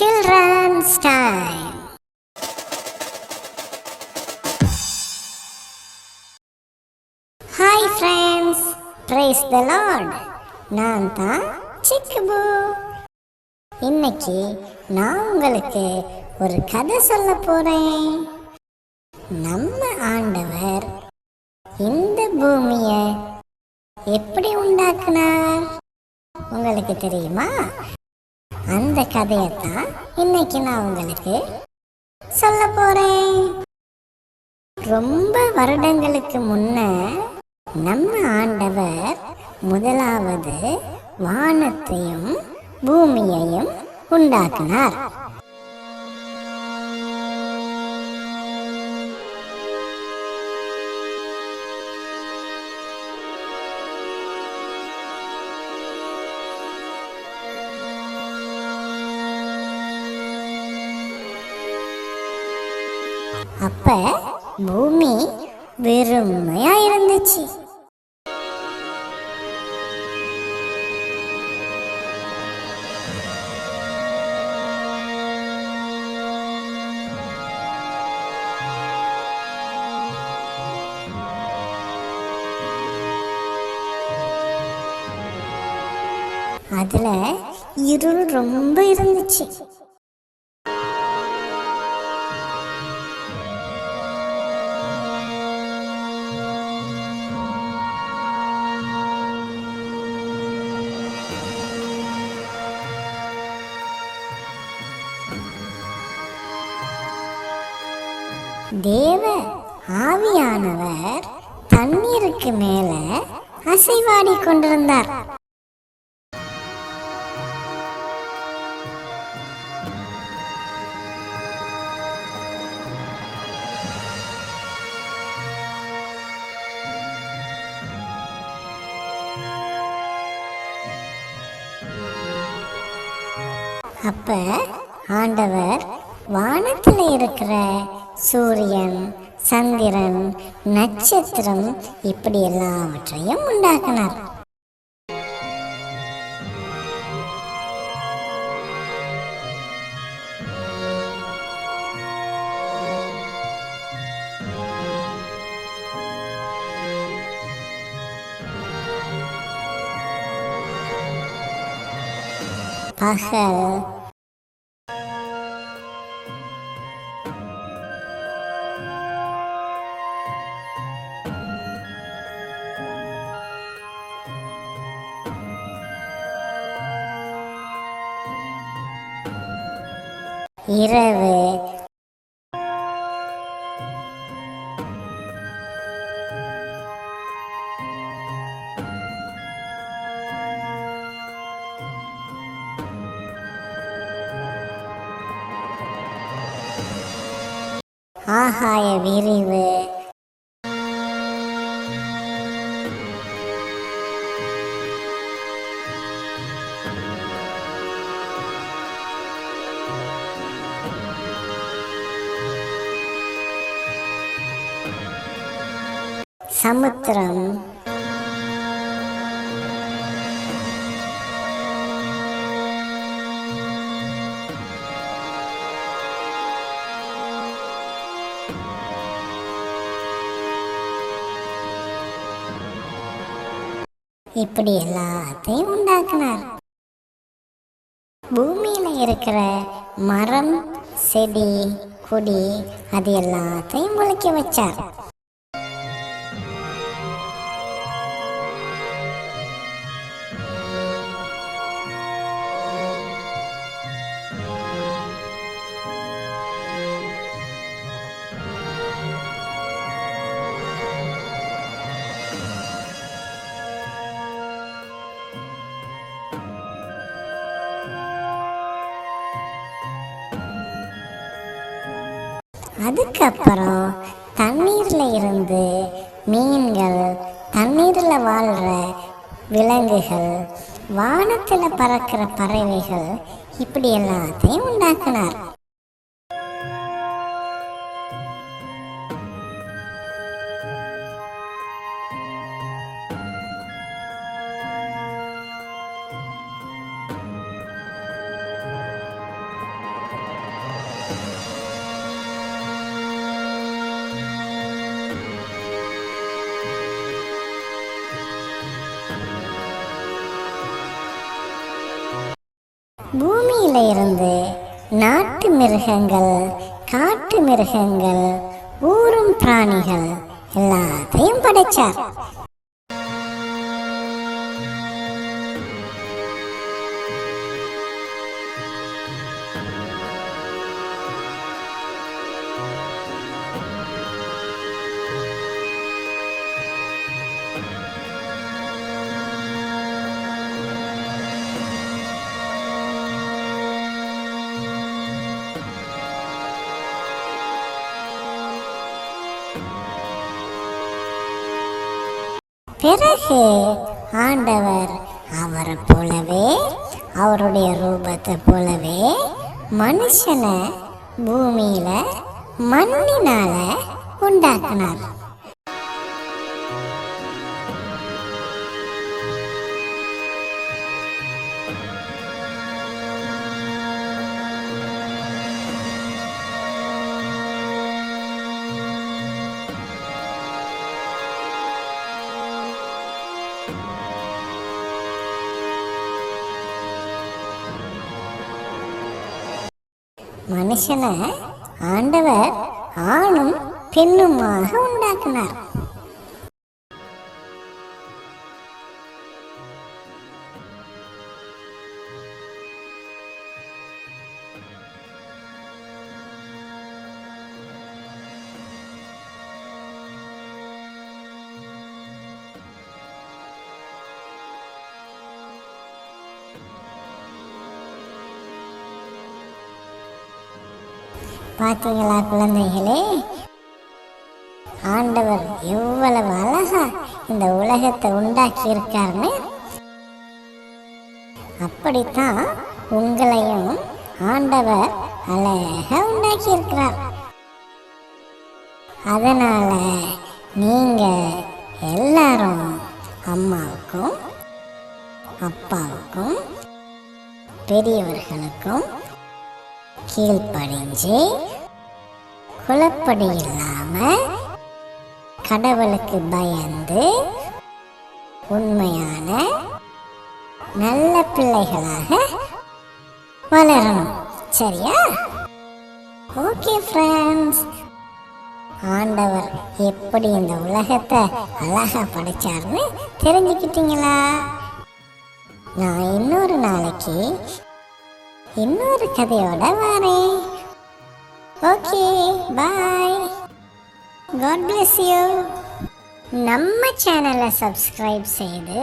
Children's Time. Hi friends praise the lord நான் தான் சிக்குபு இன்னைக்கு நான் உங்களுக்கு ஒரு கதை சொல்ல போறேன். நம்ம ஆண்டவர் இந்த பூமியை எப்படி உண்டாக்குனார்? உங்களுக்கு தெரியுமா? அந்த கதையத்தான் இன்னைக்கு நான் உங்களுக்கு சொல்ல போறேன். ரொம்ப வருடங்களுக்கு முன்ன நம்ம ஆண்டவர் முதலாவது வானத்தையும் பூமியையும் உண்டாக்கினார். அப்ப பூமி வெறுமையா இருந்துச்சு. அதுல இருள் ரொம்ப இருந்துச்சு. ஆவியானவர் தண்ணீருக்கு மேல அசைவாடி கொண்டிருந்தார். அப்ப ஆண்டவர் வானத்தில் இருக்கிற சூரியன் சந்திரன் நட்சத்திரம் இப்படி எல்லாவற்றையும் உண்டாக்கினார். பகல் ஆகாய விரிவு. சமுத்திரம். இப்படி எல்லாத்தையும் உண்டாக்குனார். பூமியில இருக்கிற மரம் செடி கொடி அது எல்லாத்தையும் முளைக்க வச்சார். அதுக்கப்புறம் தண்ணீரில் இருந்து மீன்கள் தண்ணீரில் வாழ்கிற விலங்குகள் வானத்தில் பறக்கிற பறவைகள் இப்படி எல்லாத்தையும் உண்டாக்குனார். பூமியில இருந்து நாட்டு மிருகங்கள் காட்டு மிருகங்கள் ஊரும் பிராணிகள் எல்லாத்தையும் படைச்சார். பிறகு ஆண்டவர் அவரை போலவே அவருடைய ரூபத்தை போலவே மனுஷனை பூமியில மண்ணினால உண்டாக்குனார். மனுஷனை ஆண்டவர் ஆணும் பெண்ணுமாக உண்டாக்கினார். பார்த்தீங்களா குழந்தைகளே? ஆண்டவர் எவ்வளவு அழகா இந்த உலகத்தை உண்டாக்கி இருக்காருன்னு அப்படித்தான் உங்களையும் ஆண்டவர் அழகா உண்டாக்கி இருக்கிறார் அதனால நீங்க எல்லாரும் அம்மாவுக்கும் அப்பாவுக்கும் பெரியவர்களுக்கும் கீழ்ப்படிஞ்சு குழப்படி இல்லாம கடவுளுக்கு பயந்து உண்மையான நல்ல பிள்ளைகளாக வளரணும். சரியா? ஓகே ஃப்ரெண்ட்ஸ் ஆண்டவர் எப்படி இந்த உலகத்தை அழகாக படைச்சார்னு தெரிஞ்சுக்கிட்டீங்களா? நான் இன்னொரு நாளைக்கு இன்னொரு கதையோட வரேன். Okay bye God bless you நம்ம சேனலை சப்ஸ்கிரைப் செய்து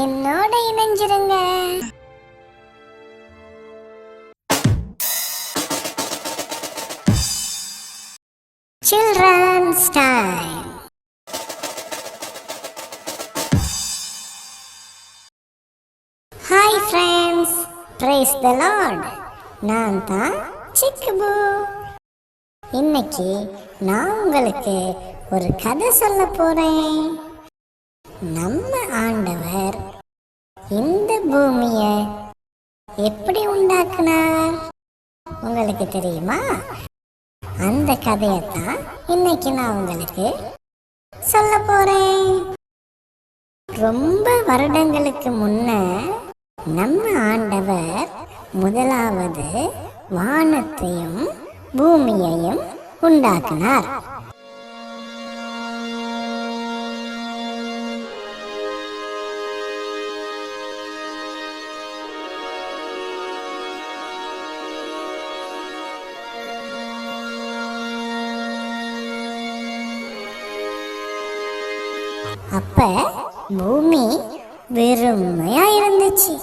என்னோட இணைஞ்சிருங்க. Children's Time. Price the Lord நான் தான் சிக்குபு இன்னைக்கு நான் உங்களுக்கு ஒரு கதை சொல்ல போறேன். நம்ம ஆண்டவர் இந்த பூமியை எப்படி உண்டாக்குனார்? உங்களுக்கு தெரியுமா? அந்த கதையை தான் இன்னைக்கு நான் உங்களுக்கு சொல்ல போறேன். ரொம்ப வருடங்களுக்கு முன்ன நம்ம ஆண்டவர் முதலாவது வானத்தையும் பூமியையும் உண்டாக்கினார். அப்ப பூமி வெறுமையா இருந்துச்சு.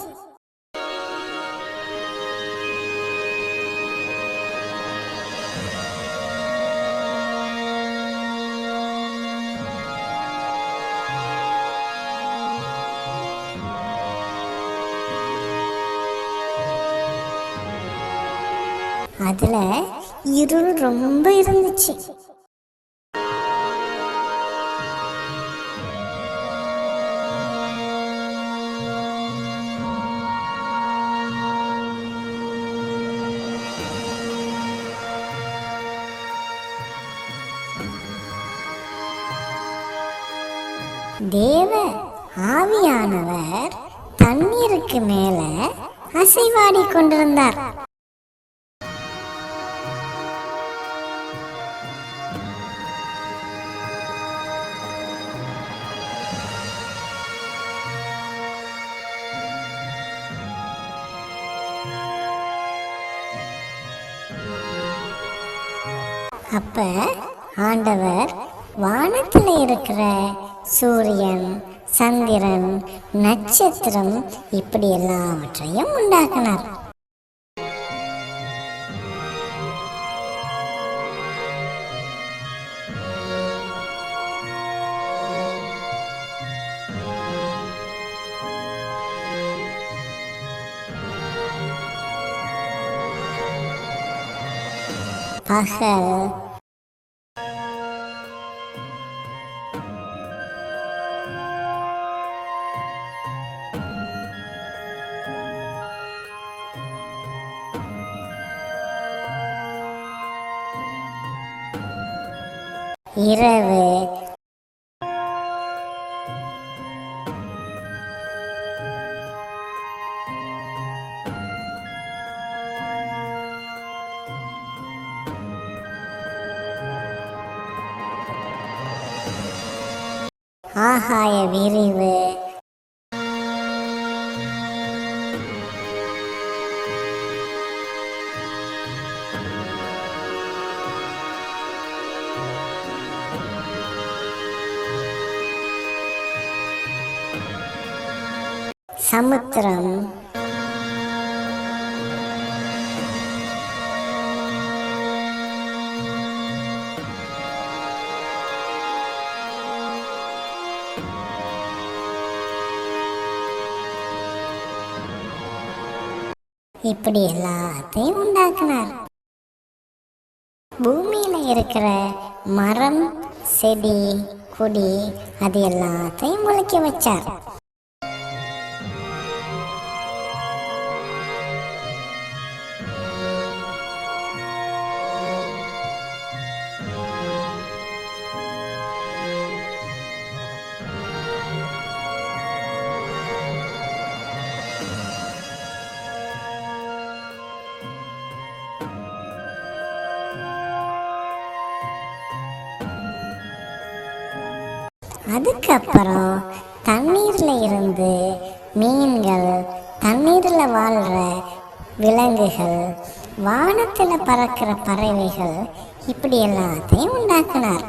ரொம்ப இருந்துச்சு. தேவ ஆவியானவர் தண்ணீருக்கு மேல அசைவாடிக் கொண்டிருந்தார். அப்ப ஆண்டவர் வானத்தில் இருக்கிற சூரியன் சந்திரன் நட்சத்திரம் இப்படி எல்லாவற்றையும் உண்டாக்கினார். பகல் இரவு. ஆகாய விரிவு. சமுத்திரம். இப்படி எல்லாத்தையும் உண்டாக்குனார். பூமியில இருக்கிற மரம் செடி கொடி அது எல்லாத்தையும் முளைக்க வச்சார். அதுக்கப்புறம் தண்ணீரில் இருந்து மீன்கள் தண்ணீரில் வாழ்கிற விலங்குகள் வானத்தில் பறக்கிற பறவைகள் இப்படி எல்லாத்தையும் உண்டாக்குனார்.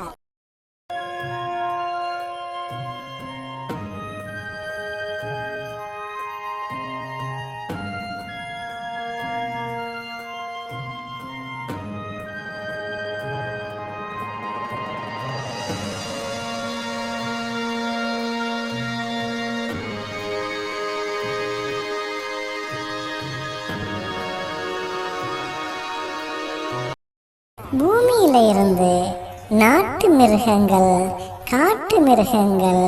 பூமியில இருந்து நாட்டு மிருகங்கள் காட்டு மிருகங்கள்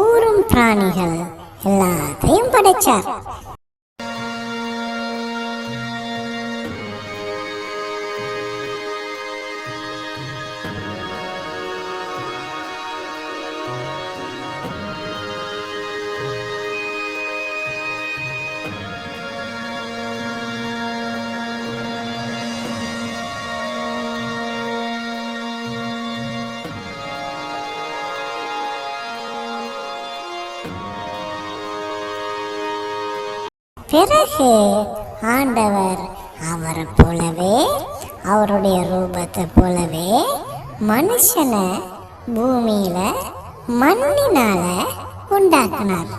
ஊரும் பிராணிகள் எல்லாத்தையும் படைச்சார். பிறகு ஆண்டவர் அவரை போலவே அவருடைய ரூபத்தை போலவே மனுஷனை பூமியில மண்ணினால உண்டாக்குனார்.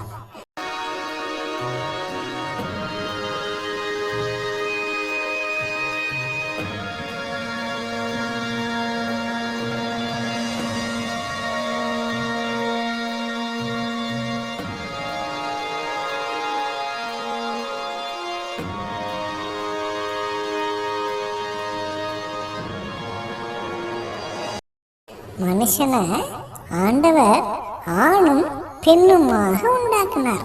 மனுஷனை ஆண்டவர் ஆணும் பெண்ணுமாக உண்டாக்கினார்.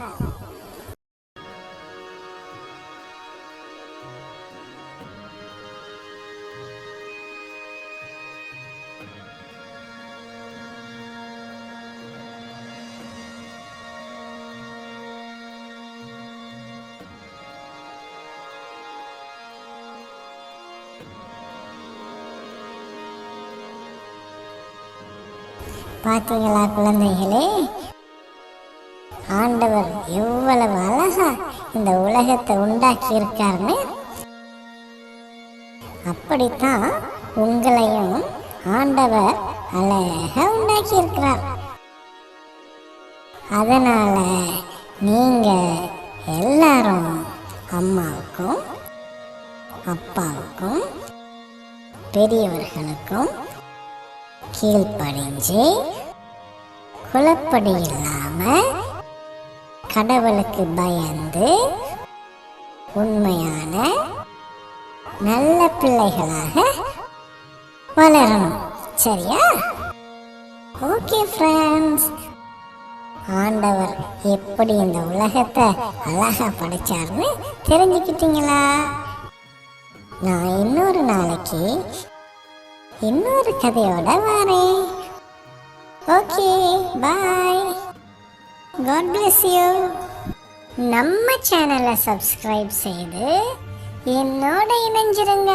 பார்த்தீங்களா குழந்தைகளே? ஆண்டவர் எவ்வளவு அழகா இந்த உலகத்தை உண்டாக்கி இருக்காருன்னு அப்படித்தான் உங்களையும் ஆண்டவர் அழகா உண்டாக்கி இருக்கிறார் அதனால நீங்க எல்லாரும் அம்மாவுக்கும் அப்பாவுக்கும் பெரியவர்களுக்கும் கீழ்ப்படிஞ்சு குலப்படி இல்லாம கடவுளுக்கு பயந்து உண்மையான நல்ல பிள்ளைகளாக வளரணும். சரியா? ஓகே ஃப்ரெண்ட்ஸ் ஆண்டவர் எப்படி இந்த உலகத்தை அழகா படைச்சார்னு தெரிஞ்சுக்கிட்டீங்களா? நான் இன்னொரு நாளைக்கு இன்னொரு கதையோட வரேன். Okay bye God bless you நம்ம சேனலை சப்ஸ்கிரைப் செய்து என்னோட இணைஞ்சிருங்க.